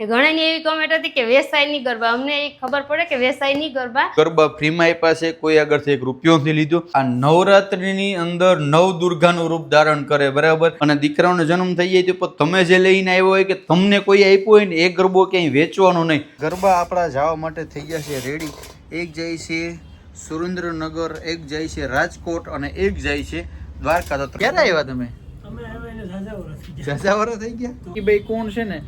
ને ઘણાની એવી કોમેન્ટ હતી કે વેસાય નહીં ગરબા. અમને એ ખબર પડે કે વેસાય નહીં ગરબા ગરબા ફ્રીમાં આપ્યા છે. કોઈ આગળથી એક રૂપિયો નથી લીધો. આ નવરાત્રીની અંદર નવ દુર્ગાનું રૂપ ધારણ કરે બરાબર? અને દીકરાનો જન્મ થઈ જાય તો તમે જે લઈને આવ્યો હોય કે તમને કોઈ આપ્યો હોય ને એ ગરબો ક્યાંય વેચવાનો નહીં. ગરબા આપણા જવા માટે થઈ ગયા છે રેડી. એક જાય છે સુરેન્દ્રનગર એક જાય છે રાજકોટ અને એક જાય છે દ્વારકા. તો ક્યારે આવ્યા તમે? વર્ષ થઈ ગયા. કે ભાઈ કોણ છે ને?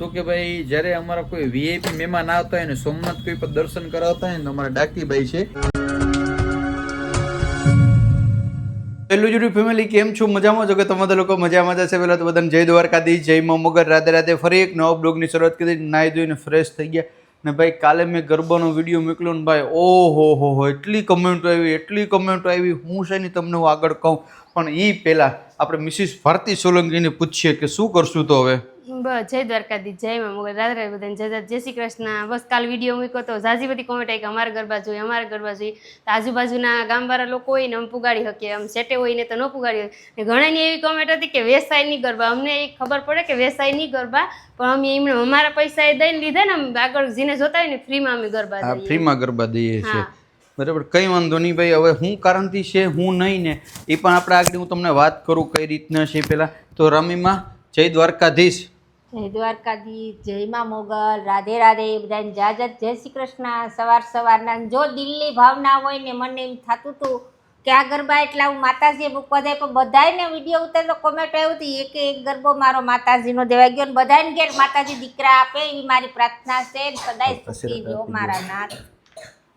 તો કે ભાઈ, જ્યારે અમારા કોઈ વીઆઈપી મહેમાન આવતા હોય ને, સોમનાથ કોઈ પર દર્શન કરાવતા હોય ને અમારા અમારા ડાકીભાઈ છે. પેલું જોડ્યું ફેમિલી કેમ છો? મજામાં છો કે તમે બધા લોકો મજામાં જશે પહેલા તો બધાને જય દ્વારકાધીશ, જય મા મગર, રાધે રાધે. ફરી એક નવા બ્લોગની શરૂઆત કરી નાહી ધોઈને ફ્રેશ થઈ ગયા. ને ભાઈ, કાલે મેં ગરબાનો વીડિયો મોકલ્યો ને ભાઈ, ઓહો હો હો, એટલી કમેન્ટો આવી, એટલી કમેન્ટો આવી. હું છે ને તમને હું આગળ કહું. પણ એ પહેલાં આપણે મિસિસ ભારતી સોલંકીને પૂછીએ કે શું કરશું તો હવે? જય દ્વારકાધીશ જય માં મોગલ રાધે રાધે બધાને જય જય શ્રી કૃષ્ણ. બસ કાલ વીડિયો મૂક્યો તો ઝાઝી બધી કોમેન્ટ આવી કે અમારા ગરબા જોઈએ અમારા ગરબા જોઈએ. તો આજુબાજુના ગામવાળા લોકો હોય ને અમે પુગાડી શકીએ આમ સેટે હોય ને તો ન પુગાડી હોય ઘણાની એવી કોમેન્ટ હતી કે વેસાય નહીં ગરબા અમને એ ખબર પડે કે વેસાય નહીં ગરબા પણ અમે એમને અમારા પૈસા એ દઈને લીધા ને આગળ જેને જોતા હોય ને ફ્રીમાં અમે ગરબા ફ્રીમાં ગરબા દઈએ છીએ. બરાબર કંઈ વાંધો નહીં ભાઈ હવે હું કારણથી છે હું નહીં ને એ પણ આપણે આગળ હું તમને વાત કરું કઈ રીતના છે પહેલાં. તો રમીમાં જય દ્વારકાધીશ. જય દ્વારકાધીશ જય માં મોગલ રાધે રાધે બધાને જાજત. જય શ્રી કૃષ્ણ. સવાર સવારના જો દિલની ભાવના હોય ને મને એમ થતું હતું કે આ ગરબા એટલા હું માતાજીએ મૂકવા જાય પણ બધાને વીડિયો ઉતરે તો કોમેન્ટ આવ્યું હતી એક એક ગરબો મારો માતાજીનો દેવાઈ ગયો. ને બધાને ઘેર માતાજી દીકરા આપે એવી મારી પ્રાર્થના છે ને સદાય સુખી રહ્યો મારા નાથ.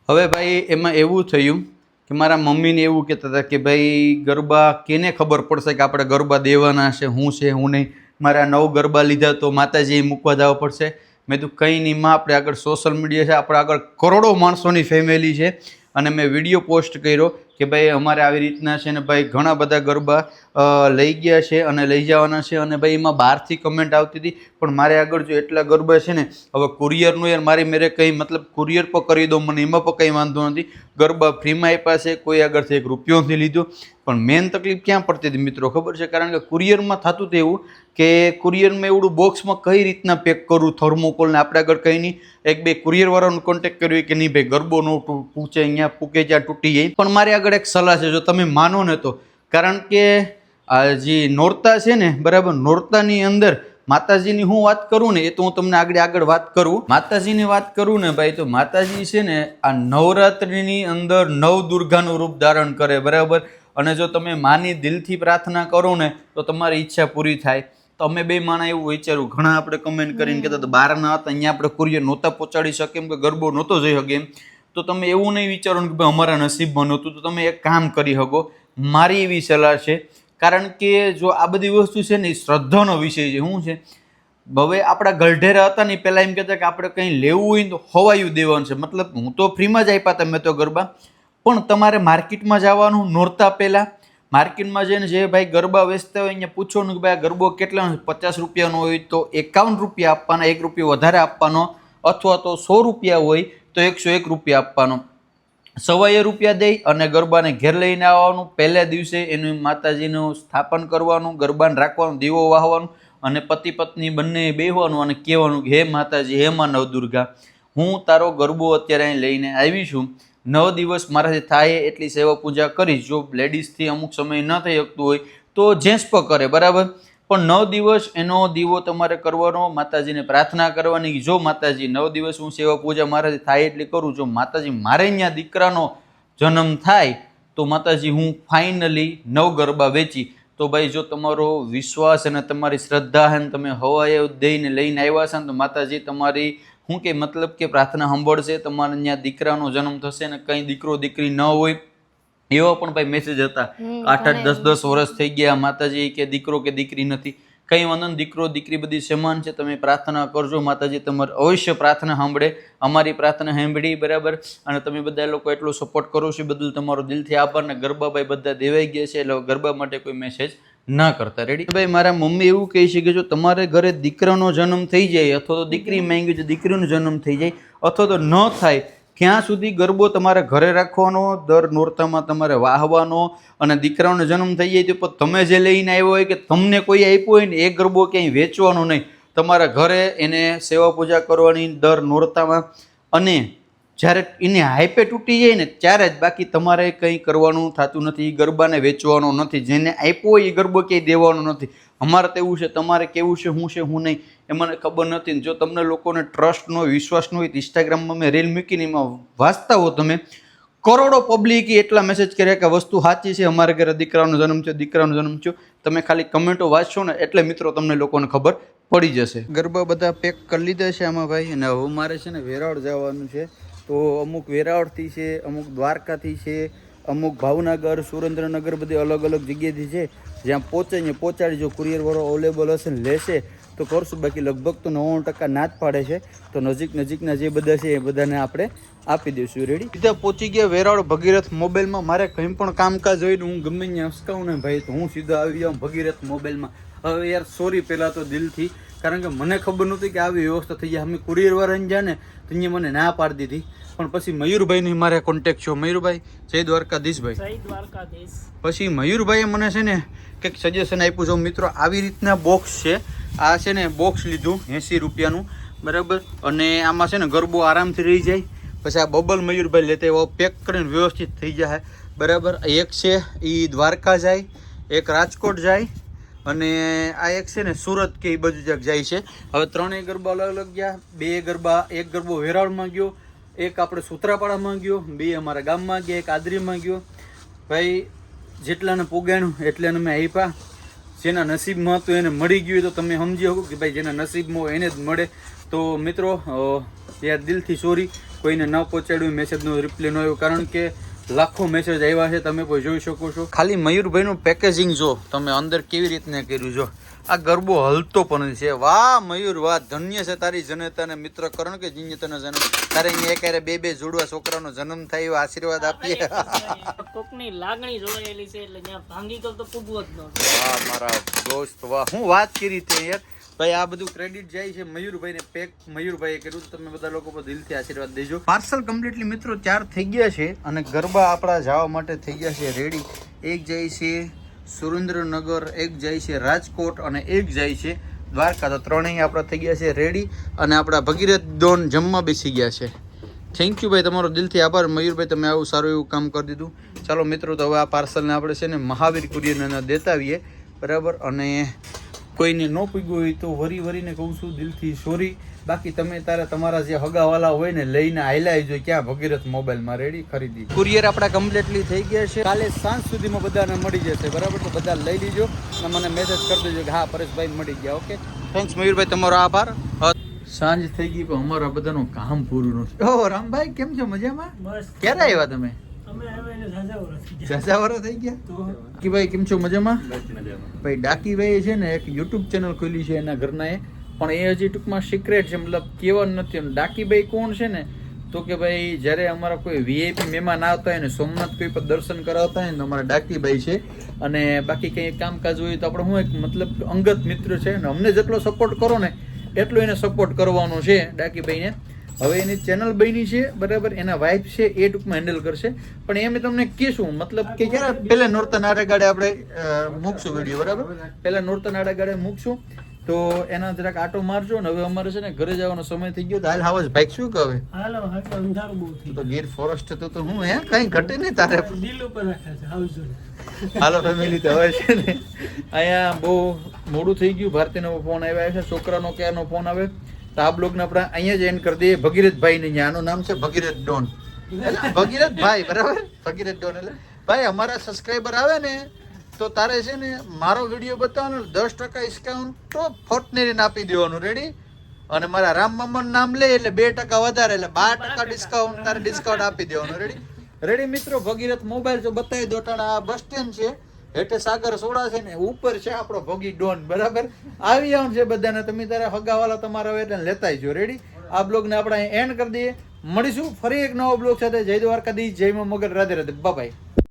હવે ભાઈ એમાં એવું થયું કે મારા મમ્મીને એવું કહેતા હતા કે ભાઈ ગરબા કેને ખબર પડશે કે આપણે ગરબા દેવાના છે હું છે હું નહીં? મારે નવ ગરબા લીધા તો માતાજી મૂકવા જવા પડશે. મેં તો કંઈ નહીં માં, આપણે આગળ સોશિયલ મીડિયા છે, આપણે આગળ કરોડો માણસોની ફેમિલી છે. અને મેં વીડિયો પોસ્ટ કર્યો. કે ભાઈ અમારે આવી રીતના છે ને ભાઈ ઘણા બધા ગરબા લઈ ગયા છે અને લઈ જવાના છે અને ભાઈ એમાં બહારથી કમેન્ટ આવતી હતી. પણ મારે આગળ જો એટલા ગરબા છે ને, હવે કુરિયરનું યાર મારી મેરે કંઈ મતલબ કુરિયર પર કરી દો મને એમાં પણ કંઈ વાંધો નથી. ગરબા ફ્રીમાં આપ્યા છે, કોઈ આગળથી એક રૂપિયો નથી લીધો. પણ મેન તકલીફ ક્યાં પડતી હતી મિત્રો? ખબર છે? કારણ કે કુરિયરમાં થતું હતું એવું કે કુરિયરમાં એવડું બોક્સમાં કઈ રીતના પેક કરું થર્મોકોલને આપણે આગળ કંઈ નહીં. એક બે કુરિયરવાળાનો કોન્ટેક્ટ કર્યો કે નહીં ભાઈ ગરબો નો પૂછે, અહીંયા પૂકે, જ્યાં તૂટી જાય. પણ મારી આગળ એક સલાહ છે, જો તમે માનો ને તો. કારણ કે આ જે નોરતા છે ને, બરાબર? નોરતાની અંદર માતાજીની હું વાત કરું ને, એ તો હું તમને આગળ આગળ વાત કરું. માતાજીની વાત કરું ને ભાઈ, તો માતાજી છે ને, આ નવરાત્રિની અંદર નવ દુર્ગાનું રૂપ ધારણ કરે, બરાબર? અને જો તમે માની દિલથી પ્રાર્થના કરો ને, તો તમારી ઈચ્છા પૂરી થાય. તો અમે બે માણા એવું વિચાર્યું. ઘણા આપણે કમેન્ટ કરીને કહેતા હતા બહાર ના હતા, અહીંયા આપણે કુરિયર નહોતા પહોંચાડી શકે એમ કે ગરબો નહોતો જઈ શકે એમ. તો તમે એવું નહીં વિચારો કે ભાઈ અમારા નસીબમાં નહોતું તો તમે એક કામ કરી શકો. મારી એવી સલાહ છે, કારણ કે જો આ બધી વસ્તુ છે ને એ શ્રદ્ધાનો વિષય છે. શું છે? હવે આપણા ગલઢેરા હતા ને પહેલાં એમ કહેતા કે આપણે કંઈ લેવું હોય તો હવાયું દેવાનું છે. મતલબ હું તો ફ્રીમાં જ આપ્યા તમે તો ગરબા. પણ તમારે માર્કેટમાં જવાનું નોરતા પહેલાં. માર્કેટમાં જઈને જે ભાઈ ગરબા વેચતા હોય અહીંયા પૂછવાનું કે ભાઈ આ ગરબો કેટલાનો પચાસ રૂપિયાનો હોય તો એકાવન રૂપિયા આપવાના, એક રૂપિયો વધારે આપવાનો. અથવા તો સો રૂપિયા હોય તો એકસો એક રૂપિયા આપવાનો. સવાએ રૂપિયા દઈ અને ગરબાને ઘેર લઈને આવવાનું. પહેલા દિવસે એનું માતાજીનું સ્થાપન કરવાનું, ગરબાને રાખવાનું, દીવો વાહવાનું અને પતિ પત્ની બંને બેહવાનું અને કહેવાનું કે, હે માતાજી, હે માં નવદુર્ગા, હું તારો ગરબો અત્યારે અહીં લઈને આવી છું. નવ દિવસ મારાથી થાય એટલી સેવા પૂજા કરીશ. જો લેડીઝથી અમુક સમય ન થઈ શકતું હોય તો જેન્ટ્સ પણ કરે. બરાબર? પણ નવ દિવસ એનો દીવો તમારે કરવાનો, માતાજીને પ્રાર્થના કરવાની જો માતાજી નવ દિવસ હું સેવા પૂજા મારાથી થાય એટલી કરું, જો માતાજી મારે અહીંયા દીકરાનો જન્મ થાય, તો માતાજી હું ફાઇનલી નવ ગરબા વેચી. તો ભાઈ જો તમારો વિશ્વાસ અને તમારી શ્રદ્ધા અને તમે હવાએ દઈને લઈને આવ્યા છે તો માતાજી તમારી શું કે મતલબ કે પ્રાર્થના સાંભળશે, તમારે અહીંયા દીકરાનો જન્મ થશે ને કંઈ દીકરો દીકરી ન હોય એવા પણ ભાઈ મેસેજ હતા. આઠ આઠ દસ દસ વર્ષ થઈ ગયા માતાજી કે દીકરો કે દીકરી નથી. કંઈ વાંધો દીકરો દીકરી બધી સમાન છે તમે પ્રાર્થના કરજો માતાજી તમારે અવશ્ય પ્રાર્થના સાંભળે અમારી પ્રાર્થના સાંભળી બરાબર? અને તમે બધા લોકો એટલો સપોર્ટ કરો છો બધું બદલ તમારો દિલથી આભાર ને ગરબાભાઈ બધા દેવાઈ ગયા છે એટલે ગરબા માટે કોઈ મેસેજ ના કરતા. રેડી ભાઈ મારા મમ્મી એવું કહે છે કે જો તમારે ઘરે દીકરાનો જન્મ થઈ જાય અથવા તો દીકરી માંગી છે દીકરીનો જન્મ થઈ જાય અથવા તો ન થાય ક્યાં સુધી ગરબો તમારે ઘરે રાખવાનો, દર નોરતામાં તમારે વાહવાનો અને દીકરાનો જન્મ થઈ જાય તો પણ તમે જે લઈને આવ્યો હોય કે તમને કોઈ આપ્યો હોય ને એ ગરબો ક્યાંય વેચવાનો નહીં. તમારા ઘરે એને સેવા પૂજા કરવાની દર નોરતામાં અને જ્યારે એને હાઈપે તૂટી જાય ને ત્યારે જ બાકી તમારે કંઈ કરવાનું થતું નથી એ ગરબાને વેચવાનો નથી, જેને આપ્યો હોય એ ગરબો ક્યાંય દેવાનો નથી. અમારે તેવું છે, તમારે કેવું છે, હું છે, હું નહીં, એ મને ખબર નથી. જો તમને લોકોને ટ્રસ્ટ ન હોય વિશ્વાસ ન હોય તો ઇન્સ્ટાગ્રામમાં મેં રીલ મૂકીને એમાં વાંચતા હો તમે. કરોડો પબ્લિક એટલા મેસેજ કર્યા કે વસ્તુ સાચી છે, અમારા ઘરે દીકરાનો જન્મ થયો, દીકરાનો જન્મ થયો. તમે ખાલી કમેન્ટો વાંચશો ને એટલે મિત્રો તમને લોકોને ખબર પડી જશે. ગરબા બધા પેક કરી લીધા છે આમાં ભાઈ, અને હવે મારે છે ને વેરાવળ જવાનું છે. તો અમુક વેરાવળથી છે, અમુક દ્વારકાથી છે, અમુક ભાવનગર, સુરેન્દ્રનગર બધી અલગ અલગ જગ્યાએથી છે, જ્યાં પહોંચે ને પહોંચાડી જો કુરિયરવાળો અવેલેબલ હશે ને લેશે, તો કરશું. બાકી લગભગ તો નવ્વાણું ટકા ના જ પાડે છે. તો નજીક નજીકના જે બધા છે એ બધાને આપણે આપી દઈશું. રેડી સીધા પહોંચી ગયા વેરાવળ ભગીરથ મોબાઈલમાં. મારે કંઈ પણ કામકાજ હોય ને હું ગમે ત્યાં અસકાવું ને ભાઈ, તો હું સીધો આવી જાઉં ભગીરથ મોબાઈલમાં. હવે યાર સોરી પહેલાં તો દિલથી. કારણ કે મને ખબર નહોતી કે આવી વ્યવસ્થા થઈ જાય. અમે કુરિયર વાળાને જાય ને તો અહીંયા મને ના પાડી દીધી. પણ પછી મયુરભાઈની મારે કોન્ટેક્ટ છો મયુરભાઈ જય દ્વારકાધીશભાઈ. જય દ્વારકાધીશ. પછી મયુરભાઈએ મને છે ને કંઈક સજેશન આપ્યું છે. મિત્રો આવી રીતના બોક્સ છે. આ છે ને બોક્સ લીધું એંસી રૂપિયાનું. બરાબર? અને આમાં છે ને ગરબો આરામથી રહી જાય. પછી આ બબલ મયુરભાઈ લેતા એવો પેક કરીને વ્યવસ્થિત થઈ જાય. બરાબર? એક છે એ દ્વારકા જાય એક રાજકોટ જાય અને આ એક છે ને સુરત કે એ બાજુ જાય છે. હવે ત્રણેય ગરબા અલગ અલગ ગયા. બે ગરબા, એક ગરબો વેરાળમાં ગયો, એક આપણે સુત્રાપાડામાં ગયો, બે અમારા ગામમાં ગયા, એક આદરીમાં ગયો. ભાઈ, જેટલાને પુગાણું એટલાને મેં આપ્યા જેના નસીબમાં હતું એને મળી ગયું તો તમે સમજી શકો કે ભાઈ જેના નસીબમાં એને જ મળે. તો મિત્રો યાર દિલથી સોરી. કોઈને ન પહોંચાડ્યું મેસેજનો રિપ્લે ન આવ્યો. કારણ કે લાખો મેસેજ આવ્યા છે તમે કોઈ જોઈ શકો છો. ખાલી મયુરભાઈનું પેકેજિંગ જો તમે અંદર કેવી રીતના કર્યું જો. આ ગરબો હલતો પણ છે. વાહ મયુર વાહ ધન્ય છે તારી જનતાને મિત્ર. કરણ કે જીને તને જન્મ? તારે અહીંયા એકારે બે બે જોડવા છોકરાનો જન્મ થાય એવો આશીર્વાદ આપીએ. કોકની લાગણી જોડાયેલી છે એટલે ભાંગી ગયો તો પૂગવો જ ન વાહ મારા દોસ્ત વાહ. હું વાત કરી તે યાર ભાઈ, આ બધું ક્રેડિટ જાય છે મયુરભાઈને, પેક મયુરભાઈએ કર્યું તમે બધા લોકો પર દિલથી આશીર્વાદ દેજો. પાર્સલ કમ્પ્લીટલી મિત્રો ચાર થઈ ગયા છે અને ગરબા આપણા જવા માટે થઈ ગયા છે રેડી એક જાય છે સુરેન્દ્રનગર, એક જાય છે રાજકોટ અને એક જાય છે દ્વારકા. તો ત્રણેય આપણા થઈ ગયા છે રેડી અને આપણા ભગીરથ ડોન જમવા બેસી ગયા છે. થેન્ક યુ ભાઈ, તમારો દિલથી આભાર. મયુરભાઈ, તમે આવું સારું એવું કામ કરી દીધું. ચાલો મિત્રો, તો હવે આ પાર્સલને આપણે છે ને મહાવીર કુરિયરને દેતા આવીએ. બરાબર? અને કોઈને ન પૂગ્યું હોય તો વરી વરીને કહું છું દિલથી સોરી બાકી તમે તારે તમારા જે હગાવાલા હોય ને લઈને આયલા જો ક્યાં ભગીરથ મોબાઈલમાં રેડી ખરીદી. કુરિયર આપણા કમ્પ્લીટલી થઈ ગયા છે. કાલે સાંજ સુધીમાં બધાને મળી જશે બરાબર? તો બધા લઈ લીજો અને મને મેસેજ કરી દેજો કે હા પરેશભાઈ મળી ગયા ઓકે થેન્ક્સ મયુરભાઈ તમારો આભાર. સાંજ થઈ ગઈ પણ અમારા બધાનું કામ પૂરું નથી. ઓ રામભાઈ કેમ છો? મજામાં? બસ. ક્યારે આવ્યા તમે? ઝાઝા થઈ ગયા. ઝાઝા વાળા થઈ ગયા? તો કે ભાઈ કેમ છો મજામાં? ભાઈ ડાકીભાઈએ છે ને એક યુટ્યુબ ચેનલ ખોલી છે એના ઘરના એ. પણ એ હજી ટૂંકમાં સિક્રેટ છે મતલબ કહેવાનું નથી. એમ ડાકીભાઈ કોણ છે ને? તો કે ભાઈ જ્યારે અમારા કોઈ વીઆઈપી મહેમાન આવતા હોય ને સોમનાથ કોઈ પર દર્શન કરાવતા હોય ને તો અમારા ડાકીભાઈ છે. અને બાકી કંઈ કામકાજ હોય તો આપણે હું એક મતલબ અંગત મિત્ર છે અને અમને જેટલો સપોર્ટ કરો ને એટલો એને સપોર્ટ કરવાનો છે ડાકીભાઈને. હવે એની ચેનલ બની છે બરાબર? એના વાઇફ છે એ ટૂંકમાં હેન્ડલ કરશે. પણ એ અમે તમને કહીશું મતલબ કે ક્યારે પહેલા નોરતા આડાગાડે આપણે મૂકશું વીડિયો બરાબર? પહેલા નોરતા આડાગાડે મૂકશું. તો એના જરાક આટો મારજો ને હવે અમારે છે ને ઘરે જવાનો સમય થઈ ગયો. તો હાલ હાવસ ભાઈ શું કહે હાલો હાલ અંધારું બહુ થઈ તો ગીર ફોરેસ્ટ તો તો હું હે? કઈ ઘટે નહીં તારે. દિલ ઉપર રાખ્યા છે હાલો ફેમિલી તો હવે છે ને. અહીંયા બહુ મોડું થઈ ગયું. ભારતીનો ફોન આવ્યા છે છોકરાનો ક્યારનો ફોન આવે? તો આ બ્લોગને આપણે અહીંયા જ એન્ડ કરી દઈએ. ભગીરથભાઈ ને આનું નામ છે ભગીરથ ડોન. ભગીરથભાઈ બરાબર? ભગીરથ ડોન એટલે. ભાઈ અમારા સબસ્ક્રાઈબર આવે ને તો તારે છે ને મારો વીડિયો બતાવવાનો દસ ટકા ડિસ્કાઉન્ટ તો ફોર્ટનેરીને આપી દેવાનું. રેડી અને મારા રામ મામાનું નામ લે એટલે બે ટકા વધારે એટલે બાર ટકા ડિસ્કાઉન્ટ તારે ડિસ્કાઉન્ટ આપી દેવાનું. રેડી રેડી મિત્રો? ભગીરથ મોબાઈલ જો બતાવી દો આ બસ સ્ટેન્ડ છે. હેઠે સાગર સોડા છે ને, ઉપર છે આપણો ભોગી ડોન, બરાબર? આવી આવવાનું છે બધાને, તમે તારે હગાવાલા તમારા હોય એટલે લેતા જો રેડી આ બ્લોગને આપણે એન્ડ કરી દઈએ. મળીશું ફરી એક નવો બ્લોગ સાથે. જય દ્વારકાધીશ, જય મગર. રાધે રાધે. બાય